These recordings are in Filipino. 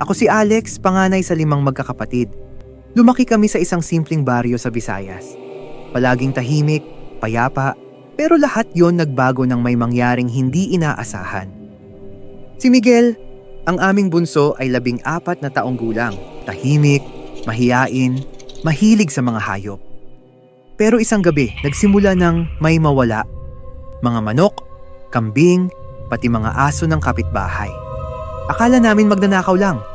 Ako si Alex, panganay sa limang magkakapatid. Lumaki kami sa isang simpleng baryo sa Visayas. Palaging tahimik, payapa, pero lahat yon nagbago nang may mangyaring hindi inaasahan. Si Miguel, ang aming bunso ay labing apat na taong gulang, tahimik, mahiyain, mahilig sa mga hayop. Pero isang gabi, nagsimula ng may mawala. Mga manok, kambing, pati mga aso ng kapitbahay. Akala namin magnanakaw lang.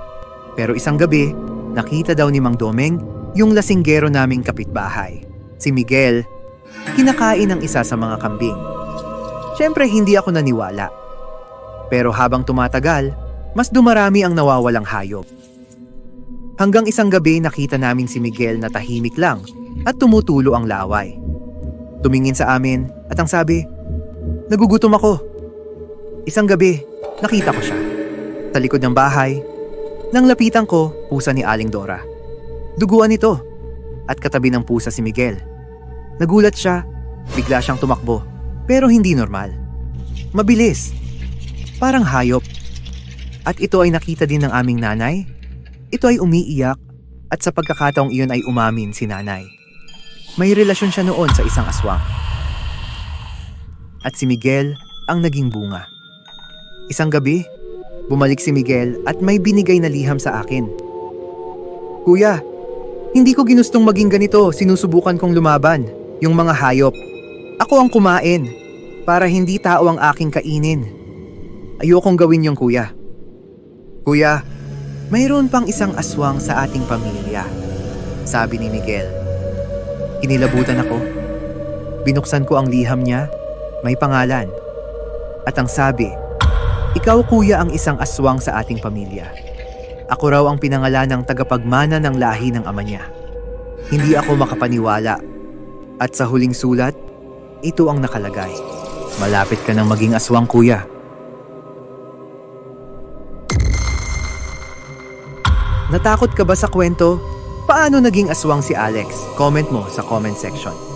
Pero isang gabi, nakita daw ni Mang Domeng yung lasinggero naming kapitbahay. Si Miguel, kinakain ng isa sa mga kambing. Siyempre hindi ako naniwala. Pero habang tumatagal, mas dumarami ang nawawalang hayop. Hanggang isang gabi nakita namin si Miguel na tahimik lang at tumutulo ang laway. Tumingin sa amin at ang sabi, Nagugutom ako. Isang gabi, nakita ko siya. Sa likod ng bahay, nang lapitan ko, pusa ni Aling Dora. Duguan ito at katabi ng pusa si Miguel. Nagulat siya, bigla siyang tumakbo, pero hindi normal. Mabilis, parang hayop. At ito ay nakita din ng aming nanay. Ito ay umiiyak at sa pagkakataong iyon ay umamin si nanay. May relasyon siya noon sa isang aswang. At si Miguel ang naging bunga. Isang gabi, bumalik si Miguel at may binigay na liham sa akin. Kuya, hindi ko ginustong maging ganito, sinusubukan kong lumaban, yung mga hayop. Ako ang kumain, para hindi tao ang aking kainin. Ayokong gawin yung kuya. Kuya, mayroon pang isang aswang sa ating pamilya, sabi ni Miguel. Kinilabutan ako. Binuksan ko ang liham niya, may pangalan. At ang sabi, ikaw kuya ang isang aswang sa ating pamilya. Ako raw ang pinangalan ng tagapagmana ng lahi ng ama niya. Hindi ako makapaniwala. At sa huling sulat, ito ang nakalagay. Malapit ka nang maging aswang kuya. Natakot ka ba sa kwento? Paano naging aswang si Alex? Comment mo sa comment section.